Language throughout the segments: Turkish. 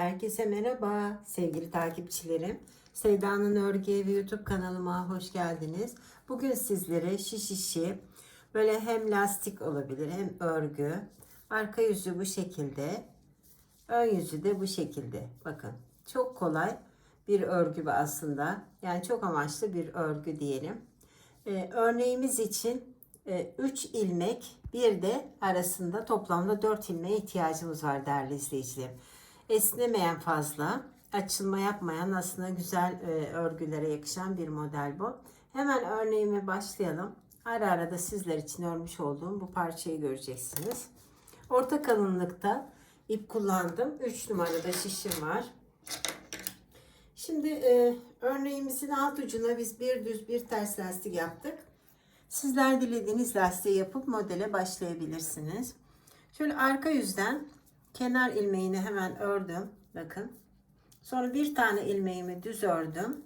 Herkese merhaba sevgili takipçilerim. Seyda'nın Örgü Evi YouTube kanalıma hoş geldiniz. Bugün sizlere şiş işi böyle hem lastik olabilir hem örgü. Arka yüzü bu şekilde. Ön yüzü de bu şekilde. Bakın çok kolay bir örgü bu aslında. Yani çok amaçlı bir örgü diyelim. Ee, örneğimiz için 3 ilmek bir de arasında toplamda 4 ilmeğe ihtiyacımız var değerli izleyicilerim. Esnemeyen fazla, açılma yapmayan aslında güzel e, örgülere yakışan bir model bu. Hemen örneğime başlayalım. Ara ara da sizler için örmüş olduğum bu parçayı göreceksiniz. Orta kalınlıkta ip kullandım. 3 numarada şişim var. Şimdi e, örneğimizin alt ucuna biz bir düz bir ters lastik yaptık. Sizler dilediğiniz lastiği yapıp modele başlayabilirsiniz. Şöyle arka yüzden kenar ilmeğini hemen ördüm. Bakın. Sonra bir tane ilmeğimi düz ördüm.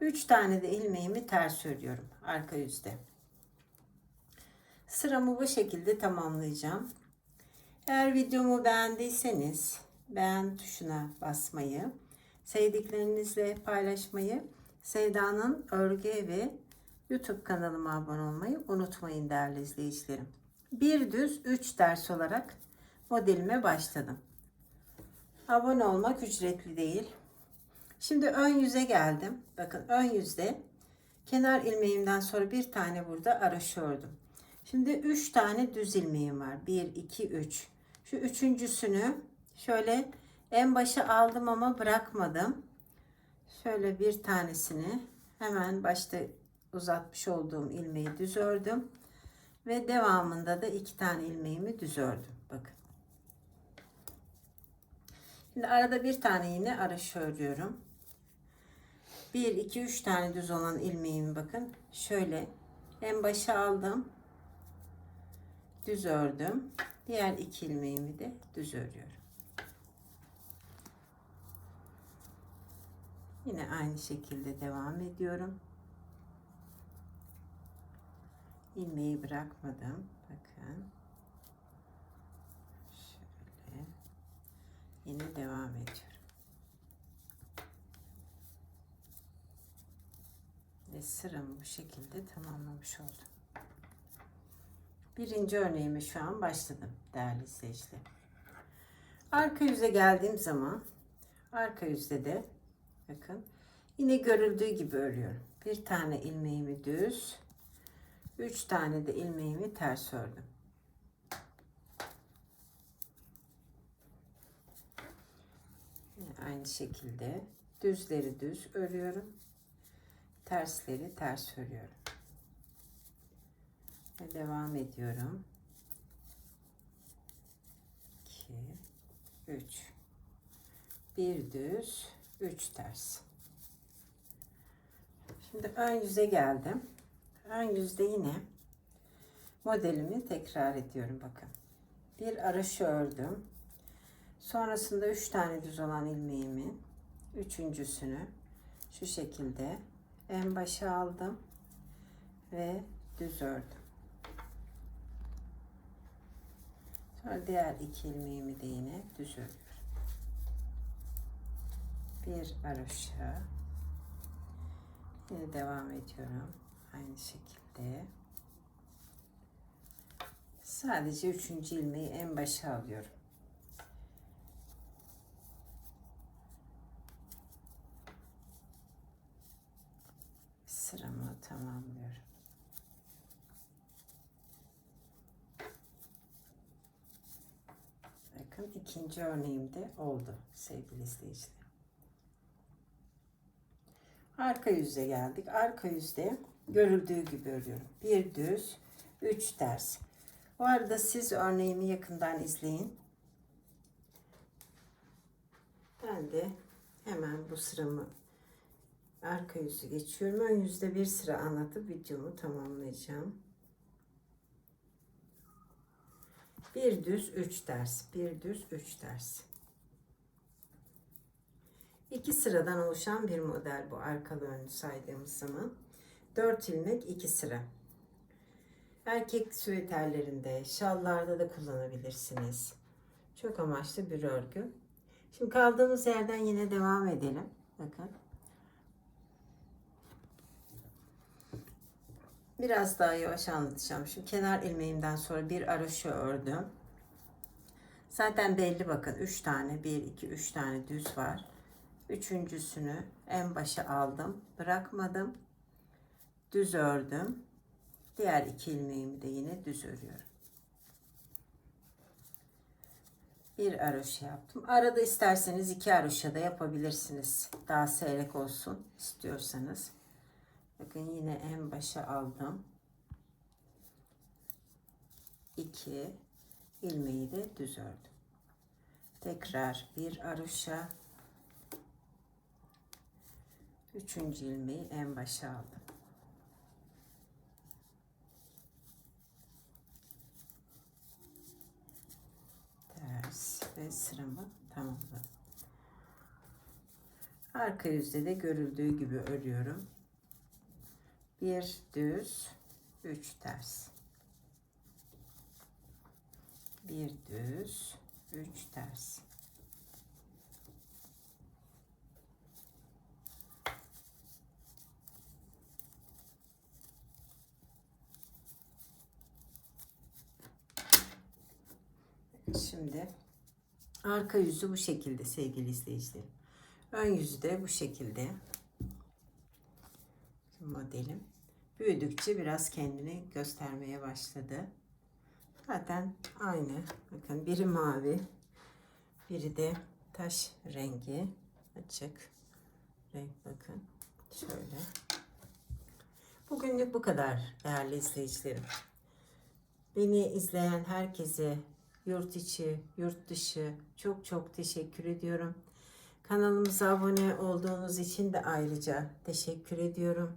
Üç tane de ilmeğimi ters örüyorum arka yüzde. Sıramı bu şekilde tamamlayacağım. Eğer videomu beğendiyseniz beğen tuşuna basmayı, sevdiklerinizle paylaşmayı, Seyda'nın Örgü Evi YouTube kanalıma abone olmayı unutmayın değerli izleyicilerim. Bir düz 3 ders olarak modelime başladım. Abone olmak ücretli değil. Şimdi ön yüze geldim. Bakın ön yüzde kenar ilmeğimden sonra bir tane burada araş ördüm. Şimdi 3 tane düz ilmeğim var. 1, 2, 3. Şu üçüncüsünü şöyle en başa aldım ama bırakmadım. Şöyle bir tanesini hemen başta uzatmış olduğum ilmeği düz ördüm. Ve devamında da iki tane ilmeğimi düz ördüm. Bakın. Şimdi arada bir tane yine araş örüyorum. 1, 2, 3 tane düz olan ilmeğimi bakın. Şöyle en başa aldım. Düz ördüm. Diğer iki ilmeğimi de düz örüyorum. Yine aynı şekilde devam ediyorum. ilmeği bırakmadım. Bakın. Şöyle. Yine devam ediyorum. Ve sıramı bu şekilde tamamlamış oldum. Birinci örneğime şu an başladım değerli izleyiciler. Arka yüze geldiğim zaman arka yüzde de bakın yine görüldüğü gibi örüyorum. Bir tane ilmeğimi düz 3 tane de ilmeğimi ters ördüm. Yine aynı şekilde düzleri düz örüyorum. Tersleri ters örüyorum. Ve devam ediyorum. 2 3 bir düz 3 ters. Şimdi ön yüze geldim. Ön yüzde yine modelimi tekrar ediyorum bakın. Bir araşı ördüm. Sonrasında üç tane düz olan ilmeğimi üçüncüsünü şu şekilde en başa aldım ve düz ördüm. Sonra diğer iki ilmeğimi de yine düz örüyorum. Bir araşa yine devam ediyorum aynı şekilde sadece üçüncü ilmeği en başa alıyorum. Sıramı tamamlıyorum. Bakın ikinci örneğimde oldu sevgili izleyiciler. Arka yüze geldik. Arka yüzde görüldüğü gibi örüyorum. Bir düz, üç ters. Bu arada siz örneğimi yakından izleyin. Ben de hemen bu sıramı arka yüzü geçiyorum. Ön yüzde bir sıra anlatıp videomu tamamlayacağım. Bir düz, üç ters. Bir düz, üç ters. İki sıradan oluşan bir model bu arkalı önlü saydığımız zaman. 4 ilmek 2 sıra. Erkek süveterlerinde, şallarda da kullanabilirsiniz. Çok amaçlı bir örgü. Şimdi kaldığımız yerden yine devam edelim. Bakın. Biraz daha yavaş anlatacağım. Şimdi kenar ilmeğimden sonra bir aroşa ördüm. Zaten belli bakın 3 tane 1 2 3 tane düz var. Üçüncüsünü en başa aldım. Bırakmadım. Düz ördüm. Diğer iki ilmeğimi de yine düz örüyorum. Bir aroşa yaptım. Arada isterseniz iki aroşa da yapabilirsiniz. Daha seyrek olsun istiyorsanız. Bakın yine en başa aldım. 2 ilmeği de düz ördüm. Tekrar bir aroşa. Üçüncü ilmeği en başa aldım. Ters ve sıramı tamamladım. Arka yüzde de görüldüğü gibi örüyorum. Bir düz, üç ters. Bir düz, üç ters. Şimdi arka yüzü bu şekilde sevgili izleyicilerim. Ön yüzü de bu şekilde. Modelim büyüdükçe biraz kendini göstermeye başladı. Zaten aynı. Bakın biri mavi, biri de taş rengi açık renk bakın. Şöyle. Bugünlük bu kadar değerli izleyicilerim. Beni izleyen herkese yurt içi, yurt dışı çok çok teşekkür ediyorum. Kanalımıza abone olduğunuz için de ayrıca teşekkür ediyorum.